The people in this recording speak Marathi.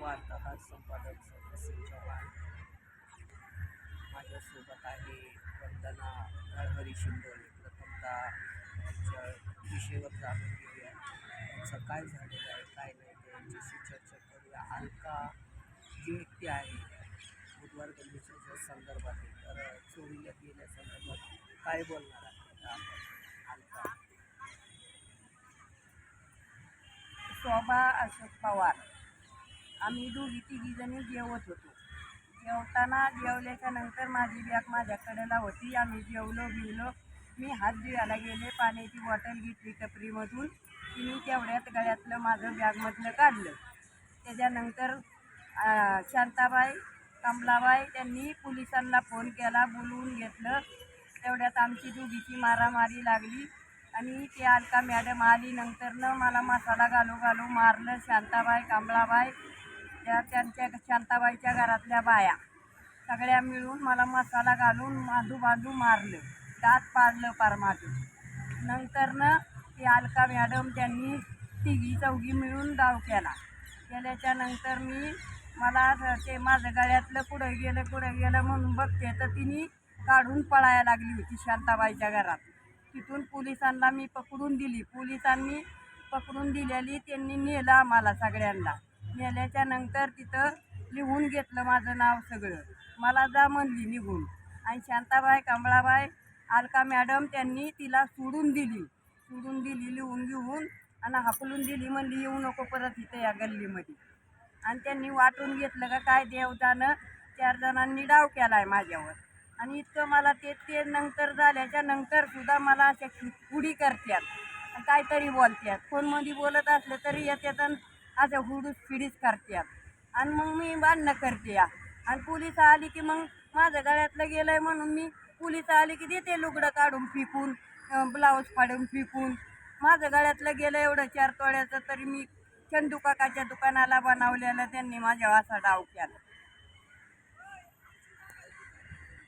वार्ताहर संपादक सचिन चव्हाण माझ्यासोबत आहे वंदना हरहरी शिंदोळे प्रथमता त्यांच्या विषयावर जाणून घेऊया. त्यांचं काय झालेलं आहे काय नाही त्यांच्याशी चर्चा करूया. अलका जी व्यक्ती आहे बुधवार गल्लीच्या संदर्भात तर चोरीला गेल्या संदर्भात काय बोलणार आहे आता आपण अलका. शोभा अशोक पवार. आम्ही दोघी तिघी जणी जेवत होतो. जेवताना जेवल्याच्या नंतर माझी बॅग माझ्याकडेला होती. आम्ही जेवलो बिवलो मी हात धुवायला गेले. पाण्याची बॉटल घेतली टपरीमधून. तिने तेवढ्यात गळ्यातलं माझं बॅगमधलं काढलं. त्याच्यानंतर शांताबाई कमलाबाई त्यांनी पोलिसांना फोन केला बोलवून घेतलं. तेवढ्यात आमची दोघीची मारामारी लागली. आणि ते अलका मॅडम आली. नंतरनं मला मसाला घालू घालू मारलं. शांताबाई कमलाबाई त्या त्यांच्या शांताबाईच्या घरातल्या बाया. सगळ्या मिळून मला मसाला घालून बांधू बांधू मारलं. दात पाडलं पार माझं नंतरनं ती अलका मॅडम त्यांनी तिघी चौघी मिळून डाव केला. केल्याच्यानंतर मी मला ते माझं गळ्यातलं पुढं गेलं पुढं गेलं म्हणून बघते तर तिने काढून पळायला लागली होती शांताबाईच्या घरात. तिथून पोलिसांना मी पकडून दिली. पोलिसांनी पकडून दिलेली त्यांनी नेलं आम्हाला सगळ्यांना. नेल्याच्या नंतर तिथं लिहून घेतलं माझं नाव सगळं. मला जा म्हणली निघून. आणि शांताबाई कमळाबाई अलका मॅडम त्यांनी तिला सोडून दिली. सोडून दिली लिहून घेऊन आणि हाकलून दिली म्हणली येऊ नको परत इथं या गल्लीमध्ये. आणि त्यांनी वाटून घेतलं का काय देवतानं चार जणांनी डाव केला आहे माझ्यावर. आणि इतकं मला ते ते नंतर झाल्याच्यानंतर सुद्धा मला अशा उडी करतात. आणि काहीतरी बोलतात. फोनमध्ये बोलत असलं तरी येतात आणि असं हुडूस फिडीस करते आणि मग मी भांडणं करते या. आणि पोलीस आली की मग माझ्या गळ्यातलं आहे म्हणून मी पोलीस आली की देते लुगडं काढून फिकून ब्लाऊज फाडून फिकून. माझं गळ्यातलं गेलं एवढं चार तोळ्याचं तरी मी चंदू काकाच्या दुकानाला बनवलेलं त्यांनी माझ्या असा डाव केला.